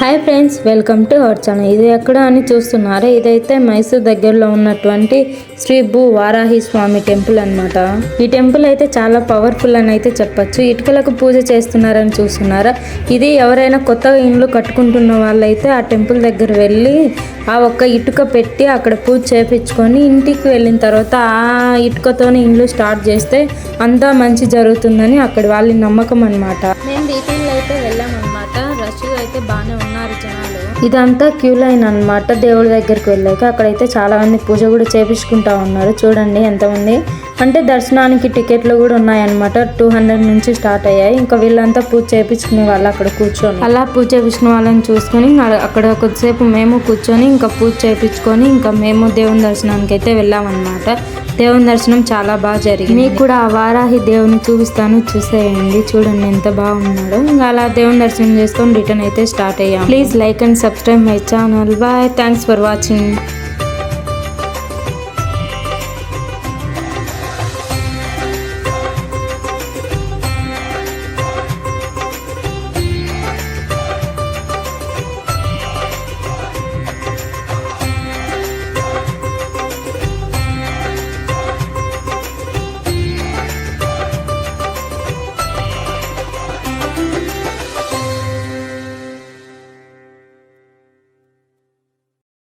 Hi friends welcome to our channel ఇది ఎక్కడ అని చూస్తున్నారా? ఇదైతే మైసూర్ దగ్గరలో ఉన్నటువంటి శ్రీ భూ వారాహి స్వామి టెంపుల్ అన్నమాట. ఈ టెంపుల్ అయితే చాలా పవర్ఫుల్ అని అయితే చెప్పొచ్చు. ఇటుకలకు పూజ చేస్తున్నారని చూస్తున్నారా? ఇది ఎవరైనా కొత్తగా ఇండ్లు కట్టుకుంటున్న వాళ్ళైతే ఆ టెంపుల్ దగ్గర వెళ్ళి ఆ ఒక్క ఇటుక పెట్టి అక్కడ పూజ చేపించుకొని ఇంటికి వెళ్ళిన తర్వాత ఆ ఇటుకతోనే ఇండ్లు స్టార్ట్ చేస్తే అంతా మంచి జరుగుతుందని అక్కడ వాళ్ళ నమ్మకం అన్నమాట. మేము డీటెయిల్ అయితే వెళ్ళామన్నమాట. అయితే బాగానే ఉన్నారు జనాలు. ఇదంతా క్యూ లైన్ అన్నమాట. దేవుడి దగ్గరికి వెళ్ళాక అక్కడైతే చాలా మంది పూజ కూడా చేపించుకుంటా ఉన్నారు. చూడండి ఎంతమంది అంటే దర్శనానికి టికెట్లు కూడా ఉన్నాయన్నమాట. టూ హండ్రెడ్ నుంచి స్టార్ట్ అయ్యాయి. ఇంకా వీళ్ళంతా పూజ చేపించుకునే వాళ్ళు అక్కడ కూర్చొని. అలా పూజ చేపించుకునే వాళ్ళని చూసుకొని అక్కడ కొద్దిసేపు మేము కూర్చొని ఇంకా పూజ చేపించుకొని ఇంకా మేము దేవుని దర్శనానికి అయితే వెళ్ళామన్నమాట. దేవుని దర్శనం చాలా బాగా జరిగింది. మీకు కూడా ఆ వారాహి దేవుని చూపిస్తాను చూసేయండి. చూడండి ఎంత బాగున్నాడో. ఇంకా అలా దేవుని దర్శనం చేసుకొని రిటర్న్ అయితే స్టార్ట్ అయ్యాం please like and subscribe my channel. Bye. Thanks for watching.